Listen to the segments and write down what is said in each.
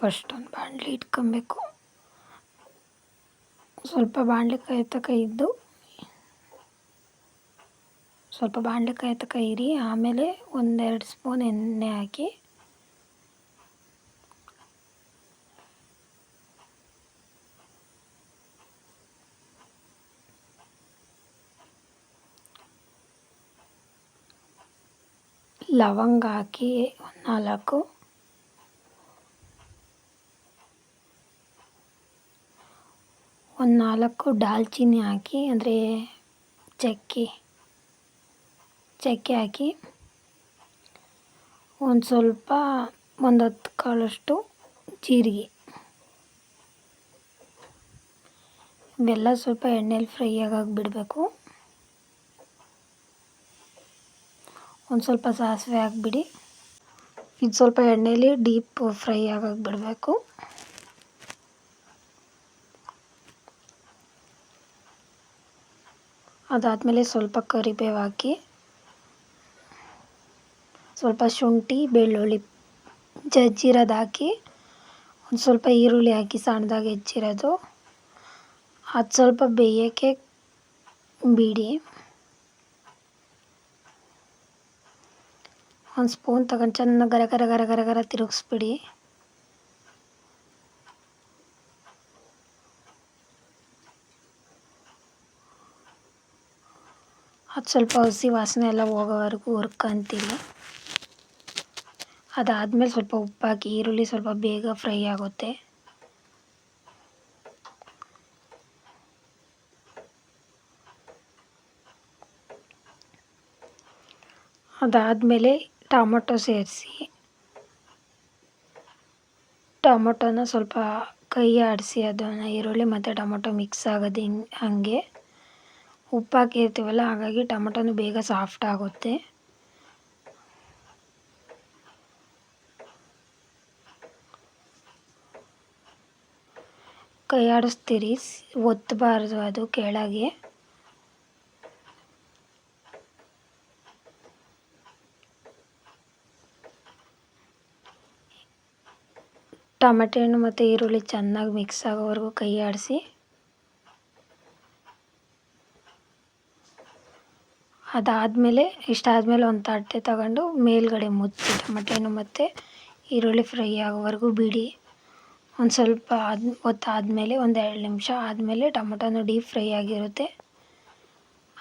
First ಒಂದು ಬಾಣಲಿ ಇಟ್ಕೊಬೇಕು. ಸ್ವಲ್ಪ ಬಾಣಲೆ ಕಾಯ್ತಕ ಇದ್ದು, ಸ್ವಲ್ಪ ಬಾಣಲೆ ಕಾಯ್ತಕ ಇರಿ, ಆಮೇಲೆ ಒಂದೆರಡು ಸ್ಪೂನ್ ಎಣ್ಣೆ ಹಾಕಿ, ಲವಂಗ ಹಾಕಿ ನಾಲ್ಕು ಒಂದು ನಾಲ್ಕು ದಾಲ್ಚಿನ್ನಿ ಹಾಕಿ, ಅಂದರೆ ಚಕ್ಕೆ ಚಕ್ಕೆ ಹಾಕಿ ಒಂದು ಸ್ವಲ್ಪ, ಒಂದು ಹತ್ತು ಕಾಳಷ್ಟು ಜೀರಿಗೆ. ಇವೆಲ್ಲ ಸ್ವಲ್ಪ ಎಣ್ಣೆಲಿ ಫ್ರೈ ಆಗಿ ಬಿಡಬೇಕು. ಒಂದು ಸ್ವಲ್ಪ ಸಾಸಿವೆ ಹಾಕ್ಬಿಡಿ. ಇದು ಸ್ವಲ್ಪ ಎಣ್ಣೆಲಿ ಡೀಪ್ ಫ್ರೈ ಆಗಾಗ ಬಿಡಬೇಕು. ಅದಾದಮೇಲೆ ಸ್ವಲ್ಪ ಕರಿಬೇವು ಹಾಕಿ, ಸ್ವಲ್ಪ ಶುಂಠಿ, ಬೆಳ್ಳುಳ್ಳಿ, ಜಜ್ಜಿರೋದು ಹಾಕಿ, ಒಂದು ಸ್ವಲ್ಪ ಈರುಳ್ಳಿ ಹಾಕಿ ಸಣ್ಣದಾಗಿ ಹೆಚ್ಚಿರೋದು. ಅದು ಸ್ವಲ್ಪ ಬೇಯೋಕ್ಕೆ ಬಿಡಿ. ಒಂದು ಸ್ಪೂನ್ ತಗೊಂಡು ಚೆನ್ನಾಗಿ ಗರ ಗರ ಗರ ಗರ ಗರ ತಿರುಗಿಸ್ಬಿಡಿ. ಅದು ಸ್ವಲ್ಪ ಹಸಿ ವಾಸನೆ ಎಲ್ಲ ಹೋಗೋವರೆಗೂ ಹುರ್ಕೊಂತೀನಿ ಅದಾದಮೇಲೆ ಸ್ವಲ್ಪ ಉಪ್ಪಾಕಿ, ಈರುಳ್ಳಿ ಸ್ವಲ್ಪ ಬೇಗ ಫ್ರೈ ಆಗುತ್ತೆ. ಅದಾದಮೇಲೆ ಟೊಮೊಟೊ ಸೇರಿಸಿ. ಟೊಮೊಟೊನ ಸ್ವಲ್ಪ ಕೈ ಆಡಿಸಿ ಅದನ್ನು ಈರುಳ್ಳಿ ಮತ್ತು ಟೊಮೊಟೊ ಮಿಕ್ಸ್ ಆಗೋದು ಹಿಂಗೆ ಹಾಗೆ. ಉಪ್ಪು ಹಾಕಿರ್ತೀವಲ್ಲ ಹಾಗಾಗಿ ಟೊಮೊಟೊನು ಬೇಗ ಸಾಫ್ಟ್ ಆಗುತ್ತೆ. ಕೈ ಆಡಿಸ್ತೀರಿ ಒತ್ತಬಾರ್ದು ಅದು ಕೆಳಗೆ. ಟಮಟೆ ಹಣ್ಣು ಮತ್ತು ಈರುಳ್ಳಿ ಚೆನ್ನಾಗಿ ಮಿಕ್ಸ್ ಆಗೋವರೆಗೂ ಕೈ ಆಡಿಸಿ ಅದಾದಮೇಲೆ ಇಷ್ಟಾದಮೇಲೆ ಒಂದು ತಟ್ಟೆ ತಗೊಂಡು ಮೇಲ್ಗಡೆ ಮುಚ್ಚಿ ಟಮಟೆ ಹಣ್ಣು ಮತ್ತು ಈರುಳ್ಳಿ ಫ್ರೈ ಆಗೋವರೆಗೂ ಬಿಡಿ. ಒಂದು ಸ್ವಲ್ಪ ಆದ, ಹೊತ್ತಾದಮೇಲೆ ಒಂದು ಎರಡು ನಿಮಿಷ ಆದಮೇಲೆ ಟೊಮೆಟೊನು ಡೀಪ್ ಫ್ರೈ ಆಗಿರುತ್ತೆ.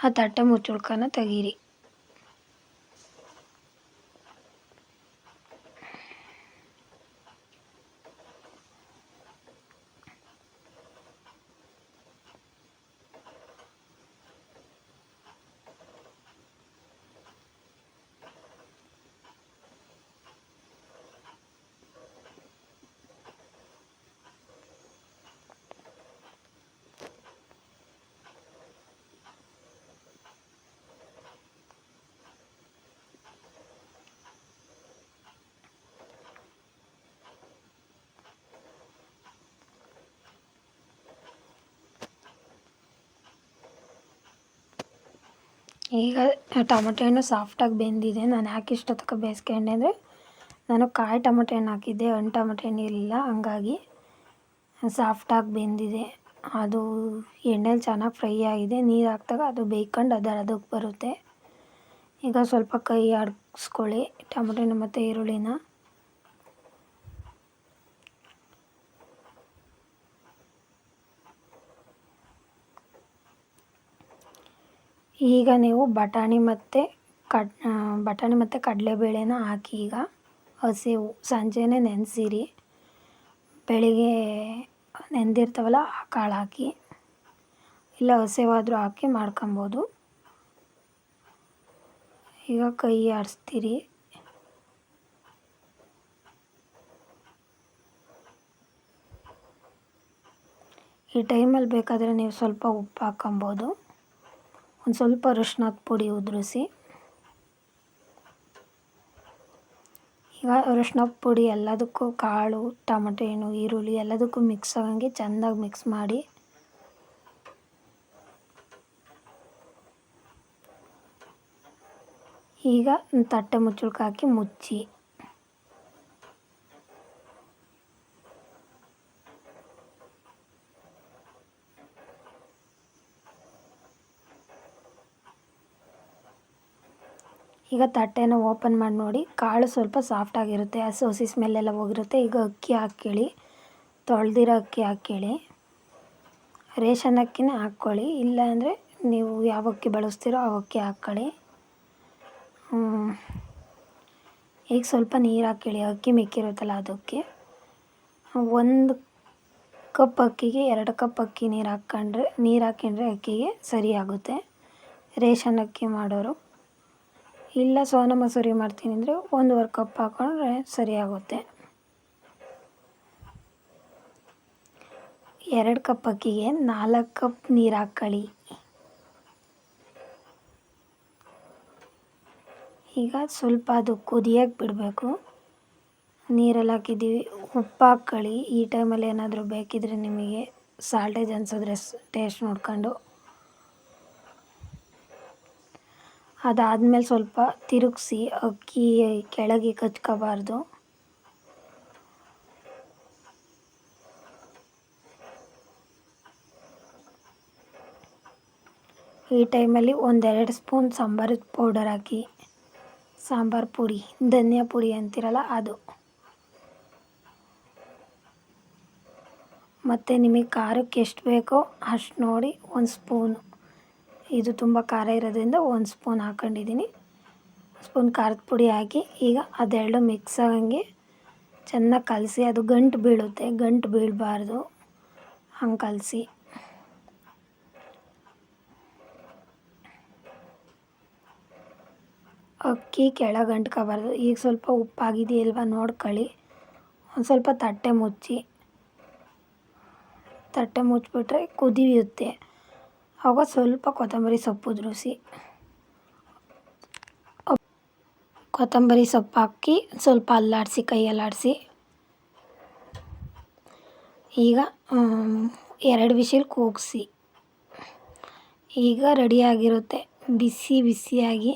ಆ ತಟ್ಟೆ ಮುಚ್ಚುಳ್ಕನ ತೆಗೀರಿ. ಈಗ ಟೊಮೊಟೊ ಹಣ್ಣು ಸಾಫ್ಟಾಗಿ ಬೆಂದಿದೆ. ನಾನು ಯಾಕೆ ಇಷ್ಟೊತ್ತಕ್ಕೆ ಬೇಯಿಸ್ಕೊಂಡೆ ಅಂದರೆ ನಾನು ಕಾಯಿ ಟೊಮೊಟೊ ಹಣ್ಣು ಹಾಕಿದ್ದೆ. ಹಣ್ಣು ಟೊಮೊಟೊ ಹಣ್ಣು ಇರಲಿಲ್ಲ ಹಂಗಾಗಿ ಸಾಫ್ಟಾಗಿ ಬೆಂದಿದೆ. ಅದು ಎಣ್ಣೆಲಿ ಚೆನ್ನಾಗಿ ಫ್ರೈ ಆಗಿದೆ. ನೀರು ಹಾಕ್ದಾಗ ಅದು ಬೇಯ್ಕೊಂಡು ಅದರ ಅದಕ್ಕೆ ಬರುತ್ತೆ. ಈಗ ಸ್ವಲ್ಪ ಕೈ ಆಡಿಸ್ಕೊಳ್ಳಿ. ಟೊಮೊಟೊ ಹಣ್ಣು ಮತ್ತು ಈರುಳ್ಳಿನ ಈಗ ನೀವು ಬಟಾಣಿ ಮತ್ತು ಕಡ್ ಬಟಾಣಿ ಮತ್ತು ಕಡಲೆಬೇಳೆನ ಹಾಕಿ ಈಗ ಹಸಿವು, ಸಂಜೆನೇ ನೆನೆಸಿರಿ. ಬೆಳಿಗ್ಗೆ ನೆಂದಿರ್ತಾವಲ್ಲ ಆ ಕಾಳು ಹಾಕಿ, ಇಲ್ಲ ಹಸಿವಾದರೂ ಹಾಕಿ ಮಾಡ್ಕೊಬೋದು. ಈಗ ಕೈ ಆಡಿಸ್ತೀರಿ ಈ ಟೈಮಲ್ಲಿ ಬೇಕಾದರೆ ನೀವು ಸ್ವಲ್ಪ ಉಪ್ಪು ಹಾಕ್ಕೊಬೋದು ಒಂದು ಸ್ವಲ್ಪ ಅರಿಶಿನದ ಪುಡಿ ಉದುರಿಸಿ. ಈಗ ಅರಿಶಿನ ಪುಡಿ ಎಲ್ಲದಕ್ಕೂ ಕಾಳು, ಟಮಟೆ ಹಣ್ಣು ಈರುಳ್ಳಿ ಎಲ್ಲದಕ್ಕೂ ಮಿಕ್ಸ್ ಆಗಂಗೆ ಚೆಂದಾಗಿ ಮಿಕ್ಸ್ ಮಾಡಿ. ಈಗ ತಟ್ಟೆ ಮುಚ್ಚಳಕ್ಕೆ ಹಾಕಿ ಮುಚ್ಚಿ. ಈಗ ತಟ್ಟೆನ ಓಪನ್ ಮಾಡಿ ನೋಡಿ. ಕಾಳು ಸ್ವಲ್ಪ ಸಾಫ್ಟಾಗಿರುತ್ತೆ ಆ ಸೋಸಿ ಸ್ಮೆಲ್ಲೆಲ್ಲ ಹೋಗಿರುತ್ತೆ. ಈಗ ಅಕ್ಕಿ ಹಾಕ್ಕೊಳ್ಳಿ. ತೊಳೆದಿರೋ ಅಕ್ಕಿ ಹಾಕ್ಕೊಳ್ಳಿ. ರೇಷನ್ ಅಕ್ಕಿನೇ ಹಾಕ್ಕೊಳ್ಳಿ. ಇಲ್ಲ ಅಂದರೆ ನೀವು ಯಾವ ಅಕ್ಕಿ ಬಳಸ್ತೀರೋ ಆ ಅಕ್ಕಿ ಹಾಕ್ಕೊಳ್ಳಿ. ಈಗ ಸ್ವಲ್ಪ ನೀರು ಹಾಕ್ಕೊಳ್ಳಿ. ಅಕ್ಕಿ ಮಿಕ್ಕಿರುತ್ತಲ್ಲ ಅದಕ್ಕೆ. ಒಂದು ಕಪ್ ಅಕ್ಕಿಗೆ ಎರಡು ಕಪ್ ಅಕ್ಕಿ ನೀರು ಹಾಕ್ಕೊಂಡ್ರೆ ನೀರು ಹಾಕ್ಕೊಂಡ್ರೆ ಅಕ್ಕಿಗೆ ಸರಿಯಾಗುತ್ತೆ ರೇಷನ್ ಅಕ್ಕಿ ಮಾಡೋರು. ಇಲ್ಲ ಸೋನಾ ಮಸೂರಿ ಮಾಡ್ತೀನಿ ಅಂದರೆ ಒಂದೂವರೆ ಕಪ್ ಹಾಕ್ಕೊಂಡ್ರೆ ಸರಿಯಾಗುತ್ತೆ ಎರಡು ಕಪ್ ಅಕ್ಕಿಗೆ ನಾಲ್ಕು ಕಪ್ ನೀರು ಹಾಕ್ಕಳಿ ಈಗ ಸ್ವಲ್ಪ ಅದು ಕುದಿಯೋಕ್ಕೆ ಬಿಡಬೇಕು. ನೀರಲ್ಲಿ ಹಾಕಿದ್ದೀವಿ. ಉಪ್ಪು ಹಾಕ್ಕೊಳ್ಳಿ. ಈ ಟೈಮಲ್ಲಿ ಏನಾದರೂ ಬೇಕಿದ್ರೆ ನಿಮಗೆ ಸಾಲ್ಟೇಜ್ ಅನ್ಸಿದ್ರೆ ಟೇಸ್ಟ್ ನೋಡ್ಕೊಂಡು. ಅದಾದಮೇಲೆ ಸ್ವಲ್ಪ ತಿರುಗಿಸಿ ಅಕ್ಕಿ ಕೆಳಗೆ ಕಚ್ಕೋಬಾರ್ದು. ಈ ಟೈಮಲ್ಲಿ ಒಂದೆರಡು ಸ್ಪೂನ್ ಸಾಂಬಾರದ ಪೌಡರ್ ಹಾಕಿ. ಸಾಂಬಾರು ಪುಡಿ, ಧನಿಯಾ ಪುಡಿ ಅಂತಿರಲ್ಲ ಅದು. ಮತ್ತು ನಿಮಗೆ ಖಾರಕ್ಕೆ ಎಷ್ಟು ಬೇಕೋ ಅಷ್ಟು ನೋಡಿ ಒಂದು ಸ್ಪೂನು. ಇದು ತುಂಬ ಖಾರ ಇರೋದ್ರಿಂದ ಒಂದು ಸ್ಪೂನ್ ಹಾಕೊಂಡಿದ್ದೀನಿ. ಸ್ಪೂನ್ ಖಾರದ ಪುಡಿ ಹಾಕಿ ಈಗ ಅದೆರಡು ಮಿಕ್ಸ್ ಆಗಂಗೆ ಚೆನ್ನಾಗಿ ಕಲಸಿ, ಅದು ಗಂಟು ಬೀಳುತ್ತೆ, ಗಂಟು ಬೀಳಬಾರ್ದು. ಹಂಗೆ ಕಲಸಿ. ಅಕ್ಕಿ ಕೆಳಗೆ ಅಂಟ್ಕೋಬಾರ್ದು. ಈಗ ಸ್ವಲ್ಪ ಉಪ್ಪಾಗಿದೆಯಲ್ವ ನೋಡ್ಕೊಳ್ಳಿ. ಒಂದು ಸ್ವಲ್ಪ ತಟ್ಟೆ ಮುಚ್ಚಿ, ತಟ್ಟೆ ಮುಚ್ಚಿಬಿಟ್ರೆ ಕುದಿಯುತ್ತೆ. ಆವಾಗ ಸ್ವಲ್ಪ ಕೊತ್ತಂಬರಿ ಸೊಪ್ಪು ಉದುರಿಸಿ. ಕೊತ್ತಂಬರಿ ಸೊಪ್ಪು ಹಾಕಿ ಸ್ವಲ್ಪ ಅಲ್ಲಾಡಿಸಿ ಕೈ ಅಲ್ಲಾಡಿಸಿ ಈಗ ಎರಡು ವಿಷಲ್ ಕೂಗಿಸಿ. ಈಗ ರೆಡಿಯಾಗಿರುತ್ತೆ ಬಿಸಿ ಬಿಸಿಯಾಗಿ